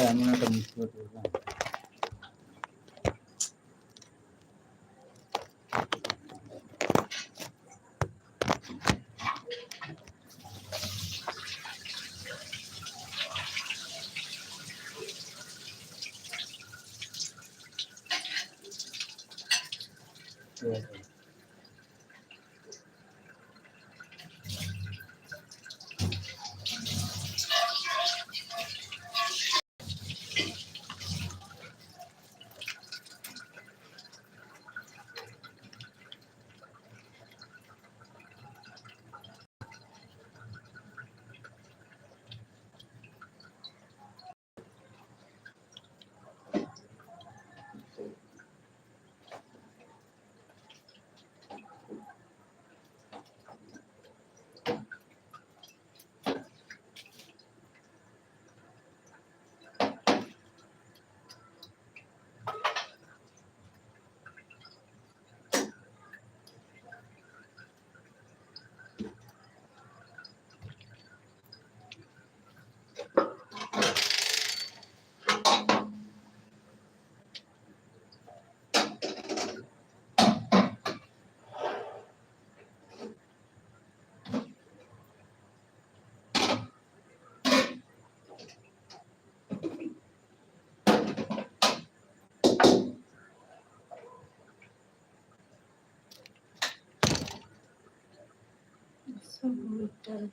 একটু দিয়ে এমন একটা মিক্স so brutal.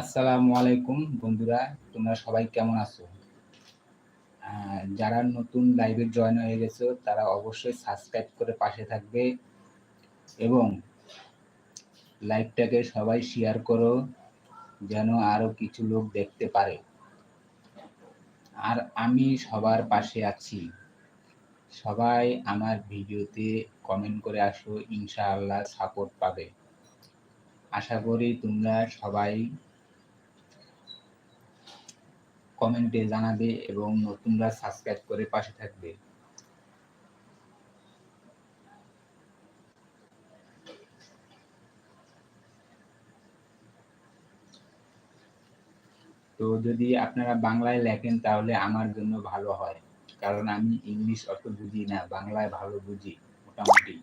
আসসালামু আলাইকুম বন্ধুরা, তোমরা সবাই কেমন আছো? যারা নতুন লাইভে জয়েন হয়ে গেছো, তারা অবশ্যই সাবস্ক্রাইব করে পাশে থাকবে এবং লাইভটাকে সবাই শেয়ার করো, যেন আরও কিছু লোক দেখতে পারে। আর আমি সবার পাশে আছি। সবাই আমার ভিডিওতে কমেন্ট করে আসো, ইনশাআল্লাহ সাপোর্ট পাবে। আশা করি তোমরা সবাই কমেন্টে জানাবে এবং নতুনরা সাবস্ক্রাইব করে পাশে থাকবে। তো যদি আপনারা বাংলায় লেখেন তাহলে আমার জন্য ভালো হয়, কারণ আমি ইংলিশ অত বুঝি না, বাংলায় ভালো বুঝি মোটামুটি।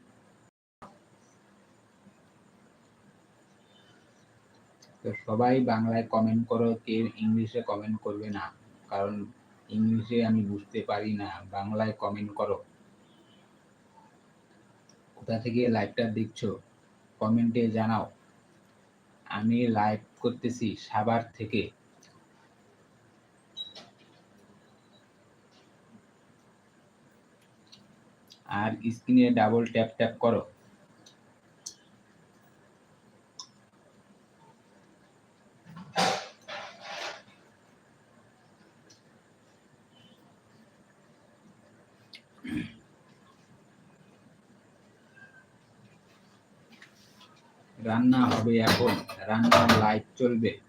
তো সবাই বাংলায় কমেন্ট করো কেউ ইংলিশে কমেন্ট করবে না। কারণ ইংলিশে আমি বুঝতে পারি না, বাংলায় কমেন্ট করো। কোথা থেকে লাইভটা দেখছ? কমেন্টে জানাও। আমি লাইভ করতেছি সাভার থেকে। আর স্ক্রিনে ডাবল ট্যাপ ট্যাপ করো। রান্না হবে এখন। রান্নার লাইভ চলবে।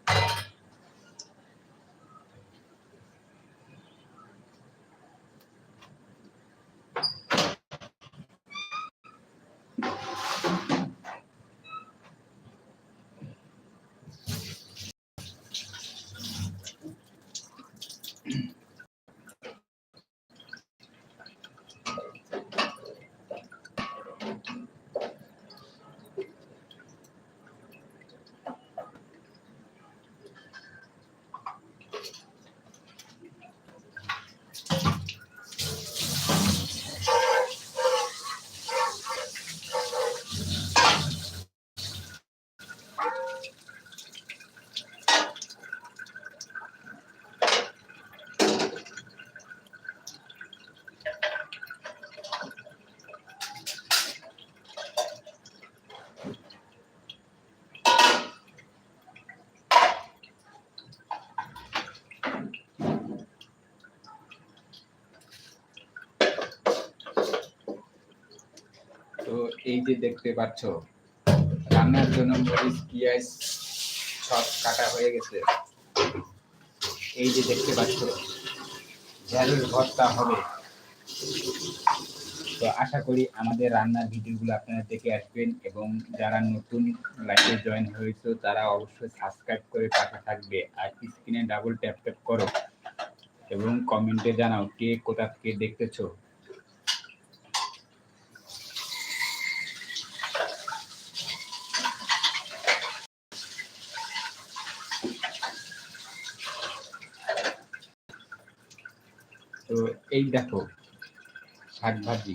এই যে দেখতে পাচ্ছ। রান্নার জন্য মরিচ, পেঁয়াজ সব কাটা হয়ে গেছে। এই যে দেখতে পাচ্ছ ঝালের ভর্তা হবে। তো আশা করি আমাদের রান্নার ভিডিওগুলো আপনারা দেখে আসবেন এবং যারা নতুন লাইভে জয়েন হয়েছে, তারা অবশ্যই সাবস্ক্রাইব করে পাশে থাকবে আর স্ক্রিনে ডাবল ট্যাপ ট্যাপ করো এবং কমেন্টে জানাও কে কোথা থেকে দেখতেছো তো এই দেখো শাক ভাজি।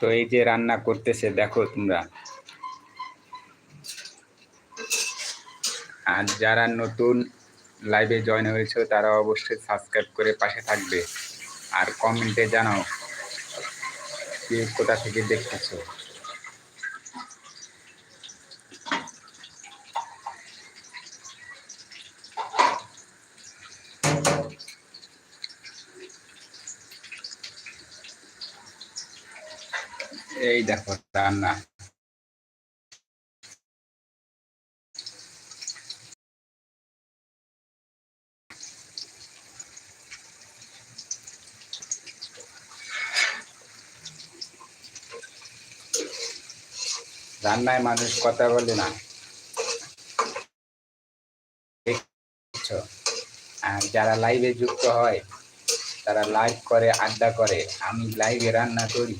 তো এই যে রান্না করতেছে, দেখো তোমরা। আর যারা নতুন লাইভে জয়েন হয়েছে, তারা অবশ্যই সাবস্ক্রাইব করে পাশে থাকবে। আর কমেন্টে জানাও, কে কোথা থেকে দেখতেছো এই দেখো রান্না রান্নায় মানুষ কথা বলে না? আর যারা লাইভে যুক্ত হয়, তারা লাইভ করে, আড্ডা করে। আমি লাইভে রান্না করি।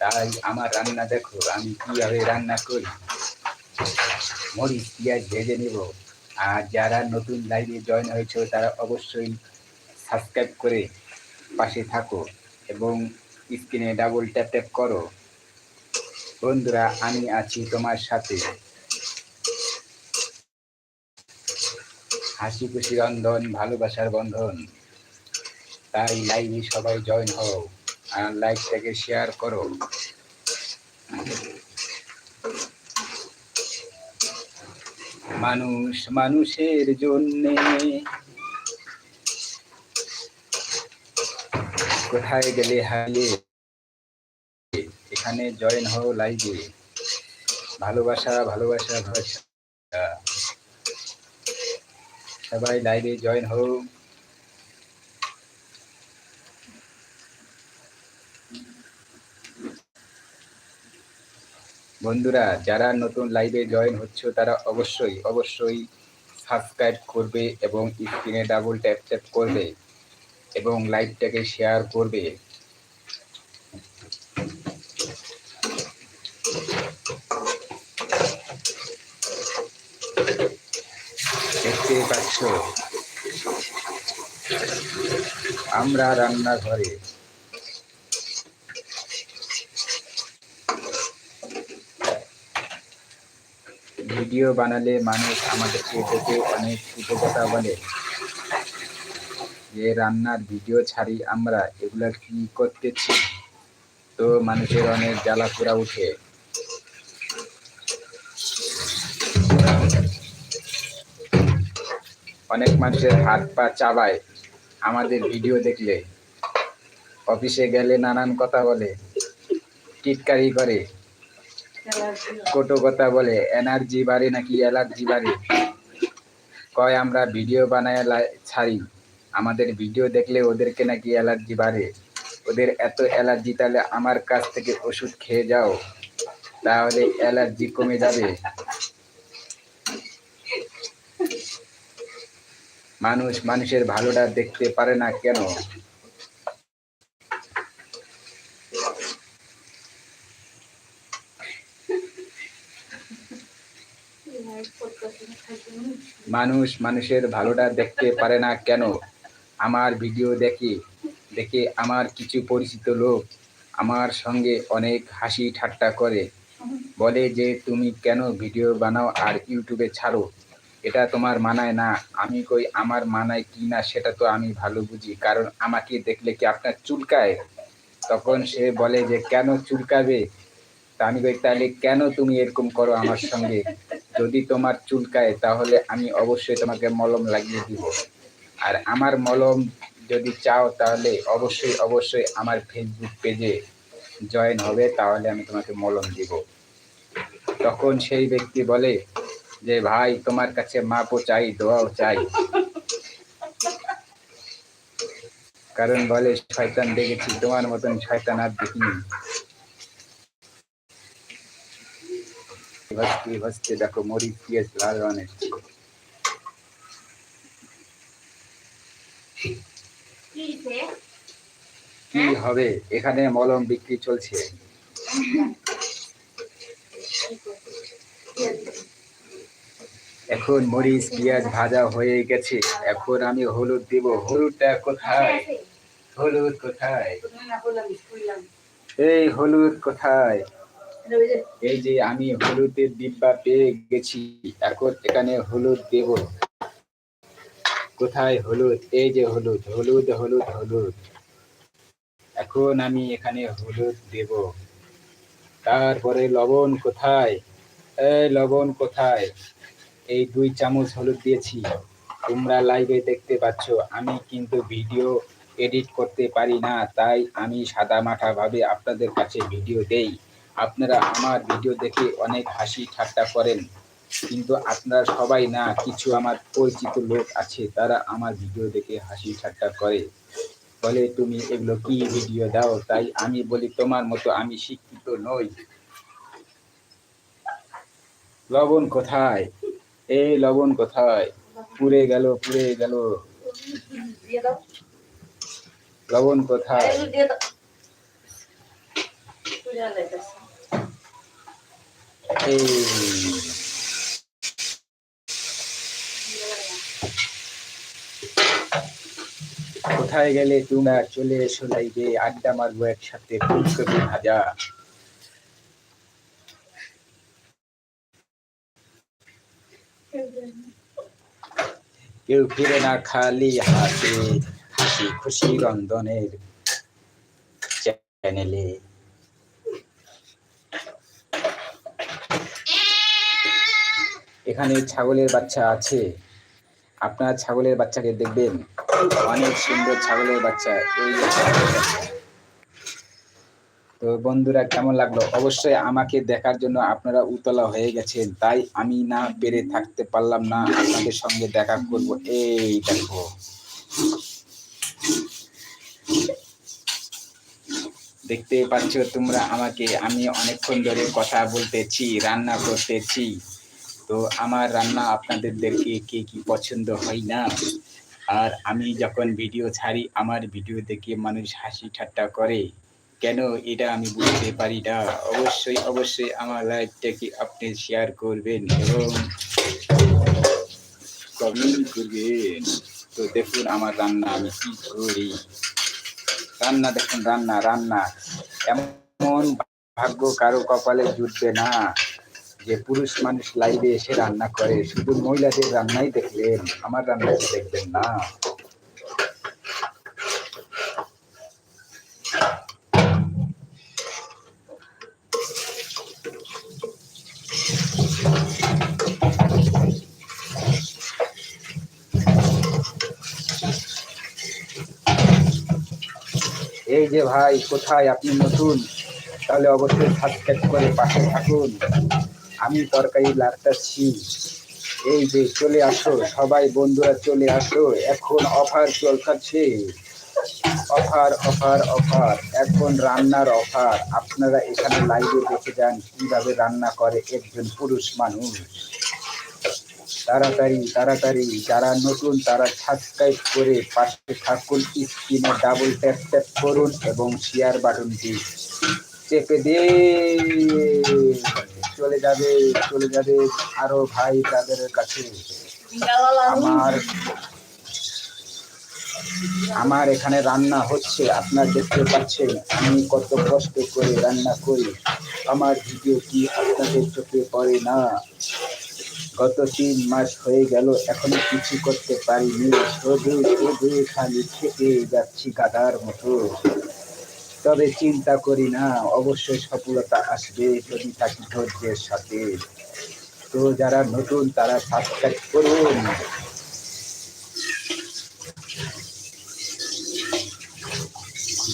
তাই আমার রান্না দেখো, আমি কীভাবে রান্না করি? মরিচ পেঁয়াজ ভেজে নেব। আর যারা নতুন লাইভে জয়েন হয়েছে, তারা অবশ্যই সাবস্ক্রাইব করে পাশে থাকো এবং স্ক্রিনে ডাবল ট্যাপ ট্যাপ করো। বন্ধুরা, আমি আছি তোমার সাথে। হাসি খুশি রন্ধন, ভালোবাসার বন্ধন। তাই লাইভে সবাই জয়েন হও। আর লাইভটাকে শেয়ার করো। মানুষ মানুষের জন্যে। কোথায় গেলে হারিয়ে? এখানে জয়েন হও লাইভে ভালোবাসা ভালোবাসা ভালোবাসা। সবাই লাইভে জয়েন হও। বন্ধুরা, যারা নতুন লাইভে জয়েন হচ্ছে, তারা অবশ্যই অবশ্যই সাবস্ক্রাইব করবে এবং স্ক্রিনে ডাবল ট্যাপ ট্যাপ করবে এবং লাইভটাকে শেয়ার করবে। দেখতে পাচ্ছ, আমরা রান্নাঘরে ভিডিও বানালে মানুষ আমাদেরকে দেখে অনেক উপকথা বলে। যে রান্নার ভিডিও ছাড়ি আমরা, এগুলা কি করতেছি? তো মানুষের অনেক জ্বালা পোড়া উঠে। অনেক মানুষের হাত পা চাবায় আমাদের ভিডিও দেখলে। অফিসে গেলে নানান কথা বলে, টিটকারি করে। কটো কথা বলে, এনার্জি বাড়ে নাকি অ্যালার্জি বাড়ে? কয়, আমরা ভিডিও বানায় ছাড়ি। আমাদের ভিডিও দেখলে ওদেরকে নাকি অ্যালার্জি বাড়ে। ওদের এত অ্যালার্জি, তাহলে আমার কাছ থেকে ওষুধ খেয়ে যাও। তাহলে অ্যালার্জি কমে যাবে। মানুষ, মানুষের ভালোটা দেখতে পারে না কেন? মানুষ মানুষের ভালোটা দেখতে পারে না কেন? আমার ভিডিও দেখে দেখে আমার কিছু পরিচিত লোক আমার সঙ্গে অনেক হাসি ঠাট্টা করে। বলে যে, তুমি কেন ভিডিও বানাও আর ইউটিউবে ছাড়ো? এটা তোমার মানায় না। আমি কই, আমার মানায় কি না সেটা তো আমি ভালো বুঝি। কারণ আমাকে দেখলে কি আপনার চুলকায়? তখন সে বলে যে, কেন চুলকাবে? তা আমি কই তাহলে কেন তুমি এরকম করো আমার সঙ্গে? যদি তোমার চুলকায়, তাহলে আমি অবশ্যই তোমাকে মলম লাগিয়ে দিব। আর আমার মলম যদি চাও, তাহলে অবশ্যই অবশ্যই আমার ফেসবুক পেজে জয়েন হবে, তাহলে আমি তোমাকে মলম দিব। তখন সেই ব্যক্তি বলে যে, ভাই, তোমার কাছে মাপও চাই, দোয়াও চাই। কারণ বলে, শয়তান দেখেছি, তোমার মতন শয়তান আর দেখিনি। ভাসতে ভাসতে দেখো মরিচ পিঁয়াজ লাল রঙের কি হবে এখানে মলম বিক্রি চলছে এখন মরিচ পেঁয়াজ ভাজা হয়ে গেছে। এখন আমি হলুদ দিব। হলুদটা কোথায়? হলুদ কোথায়? এই হলুদ কোথায়? এই যে আমি হলুদের ডিব্বা পেয়ে গেছি, এখন এখানে হলুদ দেব। কোথায় হলুদ? এই যে হলুদ হলুদ হলুদ হলুদ। এখন আমি এখানে হলুদ দেব। তারপরে লবণ কোথায়? এই লবণ কোথায়? এই দুই চামচ হলুদ দিয়েছি। তোমরা লাইভে দেখতে পাচ্ছ, আমি কিন্তু ভিডিও এডিট করতে পারি না, তাই আমি সাদা মাঠা ভাবে আপনাদের কাছে ভিডিও দেই। আপনারা আমার ভিডিও দেখে অনেক হাসি ঠাট্টা করেন কিন্তু আপনারা সবাই না কিছু আমার পরিচিত লোক আছে তারা আমার ভিডিও দেখে হাসি ঠাট্টা করে বলে তুমি এগুলো কি ভিডিও দাও তাই আমি বলি তোমার মতো আমি শিক্ষিত নই লবণ কোথায় এই লবণ কোথায় পুড়ে গেল পুড়ে গেল লবণ কোথায় কোথায় গেলে তোমরা চলে এসো লাইভে? আড্ডা মারবো একসাথে, ফুলকপি ভাজা। কেউ ফিরে না খালি হাতে হাসি খুশি রন্ধনের চ্যানেলে। এখানে ছাগলের বাচ্চা আছে। আপনার ছাগলের বাচ্চাকে দেখবেন। অনেক সুন্দর ছাগলের বাচ্চা। তো বন্ধুরা, কেমন লাগল? অবশ্যই আমাকে দেখার জন্য আপনারা উতলা হয়ে গেছেন। তাই আমি না পেরে থাকতে পারলাম না। আপনাদের সঙ্গে দেখা করব। এই দেখো। দেখতে পাচ্ছ তোমরা আমাকে। আমি অনেকক্ষণ ধরে কথা বলতেছি, রান্না করতেছি। তো আমার রান্না আপনাদেরকে কে, কি পছন্দ হয় না? আর আমি যখন ভিডিও ছাড়ি, আমার ভিডিও দেখে মানুষ হাসি ঠাট্টা করে। কেন এটা আমি বুঝতে পারি না। অবশ্যই অবশ্যই আমার লাইভটাকে আপনি শেয়ার করবেন এবং কমেন্ট করবেন। তো দেখুন আমার রান্না আমি কি করি। রান্না দেখুন, রান্না রান্না। এমন ভাগ্য কারও কপালে জুটবে না। যে পুরুষ মানুষ লাইভে এসে রান্না করে, শুধু মহিলাদের রান্নাই দেখলেন, আমার রান্না দেখবেন না। এই যে ভাই, কোথায় আপনি নতুন? তাহলে অবশ্যই সাবস্ক্রাইব করে পাশে থাকুন। আমি তরকারি লাড়তাছি এই যে চলে আসো, সবাই বন্ধুরা চলে আসো। এখন অফার চলছে। Offer offer offer. এখন রান্নার অফার। আপনারা এখানে লাইভে দেখে যান কীভাবে রান্না করে একজন পুরুষ মানুষ। তাড়াতাড়ি তাড়াতাড়ি। যারা নতুন, তারা সাবস্ক্রাইব করে পাশে থাকুন স্ক্রিনে ডাবল ট্যাপ ট্যাপ করুন এবং শেয়ার বাটনটি চেপে দিয়ে চলে যাবে চলে যাবে আরও ভাই তাদের কাছে। আমার আমার এখানে রান্না হচ্ছে, আপনার দেখতে পাচ্ছেন, আমি কত কষ্ট করে রান্না করি। আমার ভিডিও কি আপনাদের চোখে পড়ে না? গত তিন মাস হয়ে গেল, এখনও কিছু করতে পারিনি। শুধু শুধু খালি খেতে যাচ্ছি গাদার মতো। তবে চিন্তা করি না, অবশ্যই সফলতা আসবে যদি থাকি ধৈর্যের সাথে। তো যারা নতুন, তারা সাবস্ক্রাইব করুন।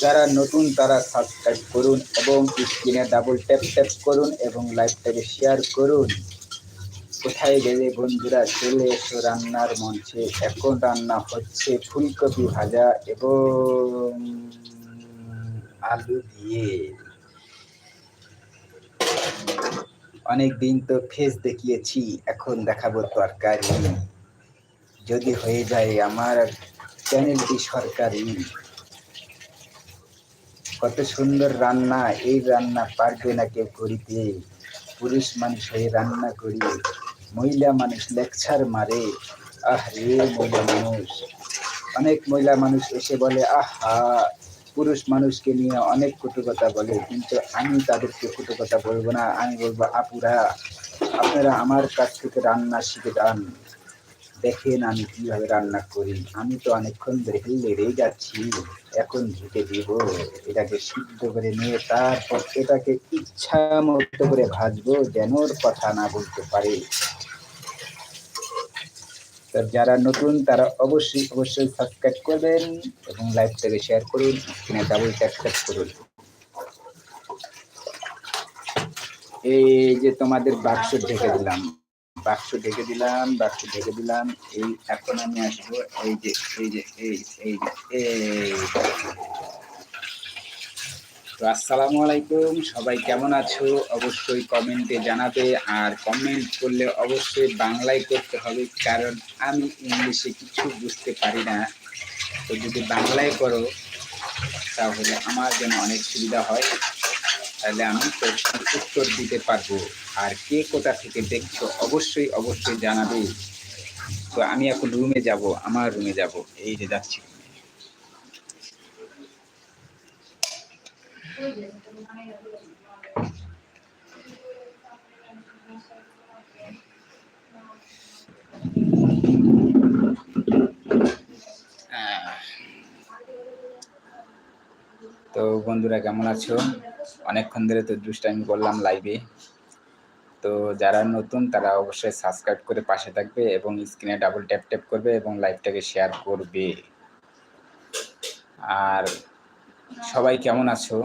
যারা নতুন, তারা সাবস্ক্রাইব করুন এবং স্ক্রিনে ডাবল ট্যাপ ট্যাপ করুন এবং লাইভটাকে শেয়ার করুন। কোথায় গেলে বন্ধুরা চলে এসো রান্নার মঞ্চে? এখন রান্না হচ্ছে ফুলকপি ভাজা এবং আলু দিয়ে। অনেক দিন তো ফেস দেখিয়েছি, এখন দেখাবো তরকারি। যদি হয়ে যায় আমার চ্যানেলটি সরকারি। কত সুন্দর রান্না, এই রান্না পারবে না কেউ করিতে। পুরুষ মানুষ হয়ে রান্না করি, মহিলা মানুষ লেকচার মারে। আহ রে মহিলা মানুষ। অনেক মহিলা মানুষ এসে বলে, আহা পুরুষ মানুষকে নিয়ে অনেক কটু কথা বলে, কিন্তু আমি তাদেরকে কটু কথা বলব না। আমি বলব, আপুরা, আপনারা আমার কাছ থেকে রান্না শিখে যান। দেখেন আমি কীভাবে রান্না করি। আমি তো অনেকক্ষণ ধরে লেড়েই যাচ্ছি, এখন ঢেকে দিব। এটাকে সিদ্ধ করে নিয়ে তারপর এটাকে ইচ্ছা মতো করে ভাজবো, যেন কথা না বলতে পারে। তো যারা নতুন, তারা অবশ্যই অবশ্যই সাবস্ক্রাইব করবেন এবং লাইভটাকে শেয়ার করুন, কিনা ডাবল সাবস্ক্রাইব করুন। এই যে তোমাদের বাক্স ঢেকে দিলাম, বাক্স ঢেকে দিলাম, বাক্স ঢেকে দিলাম, এই এখন আমি আসব, এই যে এই যে, এই এই যে, এই তো আসসালামু আলাইকুম। সবাই কেমন আছো? অবশ্যই কমেন্টে জানাবে আর কমেন্ট করলে অবশ্যই বাংলায় করতে হবে, কারণ আমি ইংলিশে কিছু বুঝতে পারি না। তো যদি বাংলায় করো, তাহলে আমার জন্য অনেক সুবিধা হয়। তাহলে আমি প্রশ্নের উত্তর দিতে পারব। আর কে কোথা থেকে দেখছ, অবশ্যই অবশ্যই জানাবে। তো আমি এখন রুমে যাব, আমার রুমে যাব। এই যে যাচ্ছি। তো বন্ধুরা, কেমন আছো? অনেকক্ষণ ধরে তো দুষ্টামি করলাম লাইভে তো যারা নতুন, তারা অবশ্যই সাবস্ক্রাইব করে পাশে থাকবে এবং স্ক্রিনে ডাবল ট্যাপ ট্যাপ করবে এবং লাইভটাকে শেয়ার করবে। আর সবাই কেমন আছো?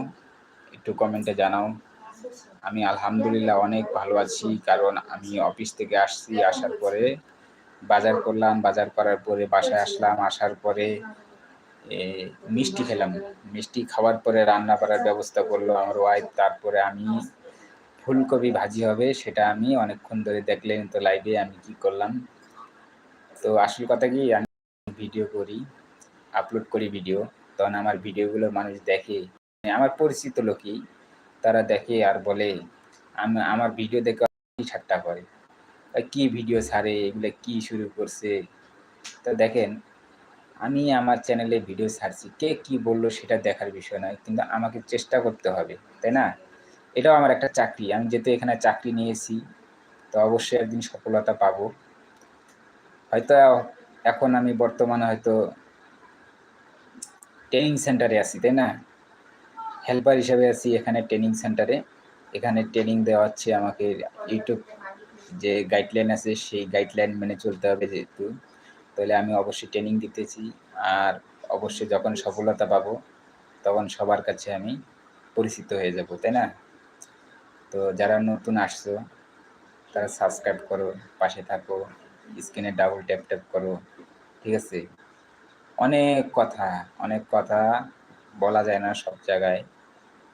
একটু কমেন্টে জানাও। আমি আলহামদুলিল্লাহ অনেক ভালো আছি, কারণ আমি অফিস থেকে আসছি, আসার পরে বাজার করলাম, বাজার করার পরে বাসায় আসলাম, আসার পরে মিষ্টি খেলাম। মিষ্টি খাওয়ার পরে রান্না করার ব্যবস্থা করল আমার ওয়াইফ তারপরে আমি ফুলকপি ভাজি হবে, সেটা আমি অনেকক্ষণ ধরে দেখলেন তো লাইভে আমি কি করলাম। তো আসল কথা কি, আমি ভিডিও করি আপলোড করি ভিডিও তখন আমার ভিডিওগুলো মানুষ দেখে। আমার পরিচিত লোকই, তারা দেখে আর বলে, আমি, আমার ভিডিও দেখে ঠাট্টা করে। কি ভিডিও ছাড়ে? এগুলো কি শুরু করছে? তো দেখেন, আমি আমার চ্যানেলে ভিডিও ছাড়ছি। কে কি বলল সেটা দেখার বিষয় নয়, কিন্তু আমাকে চেষ্টা করতে হবে, তাই না? এটাও আমার একটা চাকরি। আমি যেহেতু এখানে চাকরি নিয়েছি, তো অবশ্যই একদিন সফলতা পাবো। হয়তো এখন আমি বর্তমানে হয়তো ট্রেনিং সেন্টারে আছি, তাই না? হেল্পার হিসেবে আছি এখানে ট্রেনিং সেন্টারে এখানে ট্রেনিং দেওয়া হচ্ছে আমাকে ইউটিউব যে গাইডলাইন আছে, সেই গাইডলাইন মেনে চলতে হবে যেহেতু। তাহলে আমি অবশ্যই ট্রেনিং দিতেছি আর অবশ্যই যখন সফলতা পাবো, তখন সবার কাছে আমি পরিচিত হয়ে যাব, তাই না? তো যারা নতুন আসছো, তারা সাবস্ক্রাইব করো, পাশে থাকো স্ক্রিনে ডাবল ট্যাপ ট্যাপ করো, ঠিক আছে? অনেক কথা অনেক কথা বলা যায় না, সব জায়গায়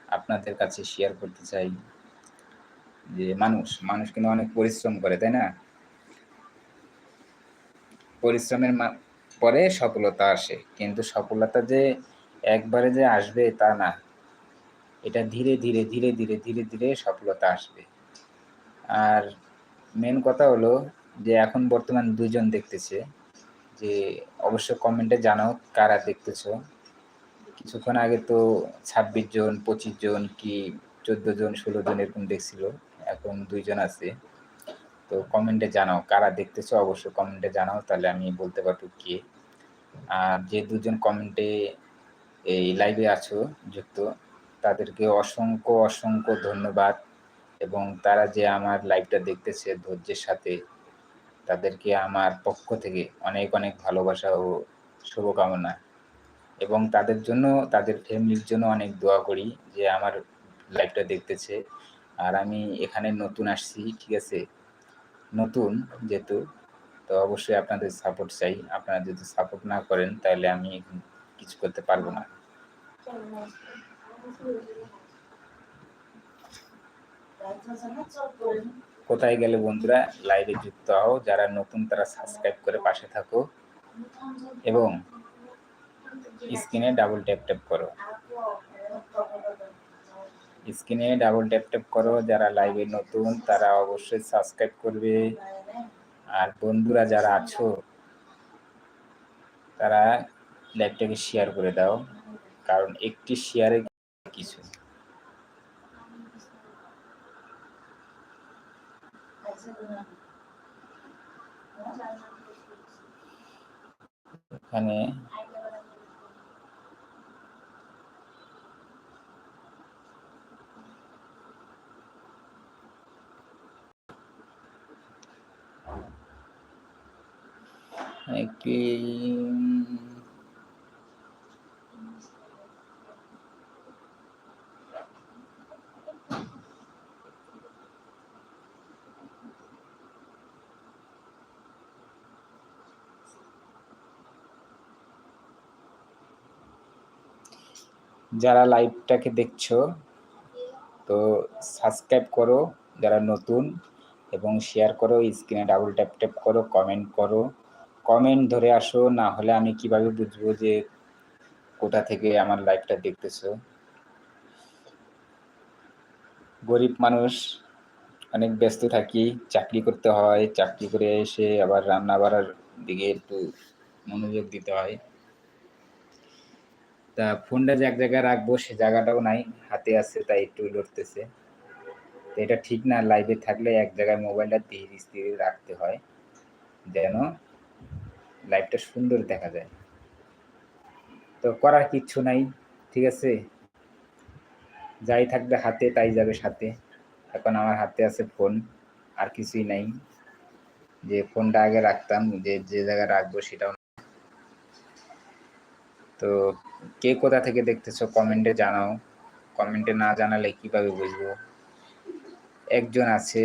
আপনাদের কাছে শেয়ার করতে চাই যে মানুষ মানুষ কিন্তু অনেক পরিশ্রম করে, তাই না? পরিশ্রমের পরে সফলতা আসে, কিন্তু সফলতা যে একবারে যে আসবে তা না। এটা ধীরে ধীরে ধীরে ধীরে ধীরে ধীরে সফলতা আসবে। আর মেন কথা হলো যে এখন বর্তমান দুজন দেখতেছে, যে অবশ্য কমেন্টে জানাও কারা দেখতেছো। কিছুক্ষণ আগে তো ছাব্বিশ জন, পঁচিশ জন কি চোদ্দ জন, ষোলো জন এরকম দেখছিল। এখন দুইজন আছে। তো কমেন্টে জানাও, কারা দেখতেছো? অবশ্যই কমেন্টে জানাও, তাহলে আমি বলতে পারব কে। আর যে দুজন কমেন্টে এই লাইভে আছো, যুক্ত, তাদেরকে অসংখ্য অসংখ্য ধন্যবাদ। এবং তারা যে আমার লাইভটা দেখতেছে ধৈর্যের সাথে, তাদেরকে আমার পক্ষ থেকে অনেক অনেক ভালোবাসা ও শুভকামনা। এবং তাদের জন্য, তাদের ফ্যামিলির জন্য অনেক দোয়া করি যে আমার লাইভটা দেখতেছে। আর আমি এখানে নতুন আসছি, ঠিক আছে? নতুন যেহেতু, তো অবশ্যই আপনাদের সাপোর্ট চাই। আপনারা যদি সাপোর্ট না করেন, তাহলে আমি কিছু করতে পারব না। কোথায় গেলে বন্ধুরা? লাইভে যুক্ত হও। যারা নতুন, তারা সাবস্ক্রাইব করে পাশে থাকো। এবং স্ক্রিনে ডাবল ট্যাপ ট্যাপ করো। স্ক্রিনে ডাবল ট্যাপ ট্যাপ করো, যারা লাইভে নতুন, তারা অবশ্যই সাবস্ক্রাইব করবে। আর বন্ধুরা যারা আছো, তারা লাইভটাকে শেয়ার করে দাও, কারণ একটি শেয়ারে কিছু। এখানে একটি যারা লাইভটাকে দেখছ, তো সাবস্ক্রাইব করো, যারা নতুন, এবং শেয়ার করো স্ক্রিনে ডাবল ট্যাপ ট্যাপ করো কমেন্ট করো। কমেন্ট ধরে আসো, না হলে আমি কীভাবে বুঝব যে কোথা থেকে আমার লাইভটা দেখতেছো? গরিব মানুষ, অনেক ব্যস্ত থাকি, চাকরি করতে হয়, চাকরি করে এসে আবার রান্না বাড়ার দিকে একটু মনোযোগ দিতে হয়। তা ফোনটা যে এক জায়গায় রাখব, সে জায়গাটাও নাই, হাতে আছে তাই একটু লড়তেছে। তো এটা ঠিক না লাইভে থাকলে এক জায়গায় মোবাইলটা ধীর স্থির রাখতে হয়, যেন লাইভটা সুন্দর দেখা যায়। তো করার কিচ্ছু নাই, ঠিক আছে? যাই থাকবে হাতে, তাই যাবে সাথে। এখন আমার হাতে আছে ফোন আর কিছুই নাই। যে ফোনটা আগে রাখতাম, যে যে জায়গায় রাখব সেটাও তো কে কোথা থেকে দেখতেছো কমেন্টে জানাও। কমেন্টে না জানালে কীভাবে বুঝব? একজন আছে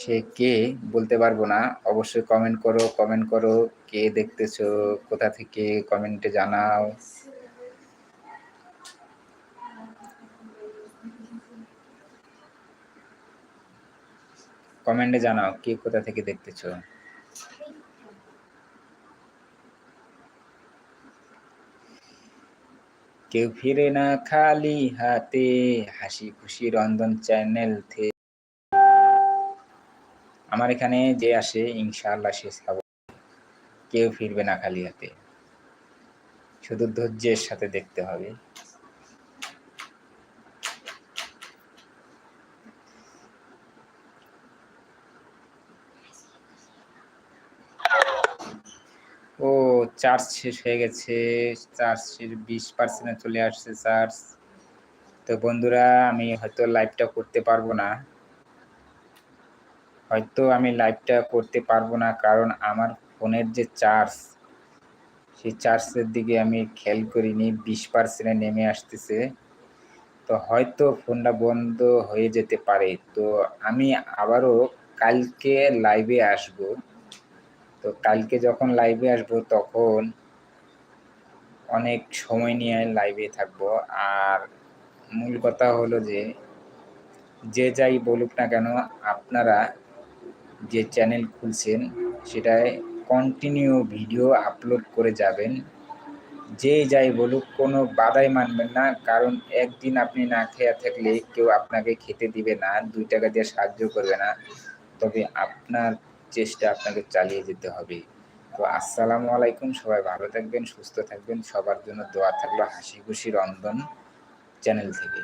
সে কে বলতে পারব না। অবশ্যই কমেন্ট করো কমেন্ট করো কে দেখতেছো, কোথা থেকে কমেন্টে জানাও। কমেন্টে জানাও কে কোথা থেকে দেখতেছো। কেউ ফিরে না খালি হাতে, হাসি খুশি রন্ধন চ্যানেল থেকে। আমার এখানে যে আসে, ইনশাআল্লাহ সে কেউ ফিরবে না খালি হাতে। শুধু ধৈর্যের সাথে দেখতে হবে। ও, চার্জ শেষ হয়ে গেছে। চার্জ বিশ পার্সেন্টে চলে আসছে চার্জ। তো বন্ধুরা, আমি হয়তো লাইভটা করতে পারব না। হয়তো আমি লাইভটা করতে পারব না, কারণ আমার ফোনের যে চার্জ সেই চার্জের দিকে আমি খেয়াল করিনি, বিশ পার্সেন্টে নেমে আসতেছে। তো হয়তো ফোনটা বন্ধ হয়ে যেতে পারে। তো আমি আবারও কালকে লাইভে আসব। তো কালকে যখন লাইভে আসব তখন অনেক সময় নিয়ে লাইভে থাকব। আর মূল কথা হলো যে যে যাই বলুক না কেন, আপনারা যে চ্যানেল খুলছেন, সেটায় কন্টিনিউ ভিডিও আপলোড করে যাবেন। যে যাই বলুক, কোনো বাধাই মানবেন না, কারণ একদিন আপনি না খেয়ে থাকলে কেউ আপনাকে খেতে দিবে না, দুই টাকা দিয়ে সাহায্য করবে না। তবে আপনার চেষ্টা আপনাকে চালিয়ে যেতে হবে। তো আসসালামু আলাইকুম, সবাই ভালো থাকবেন, সুস্থ থাকবেন, সবার জন্য দোয়া থাকল হাসি খুশি রন্ধন চ্যানেল থেকে।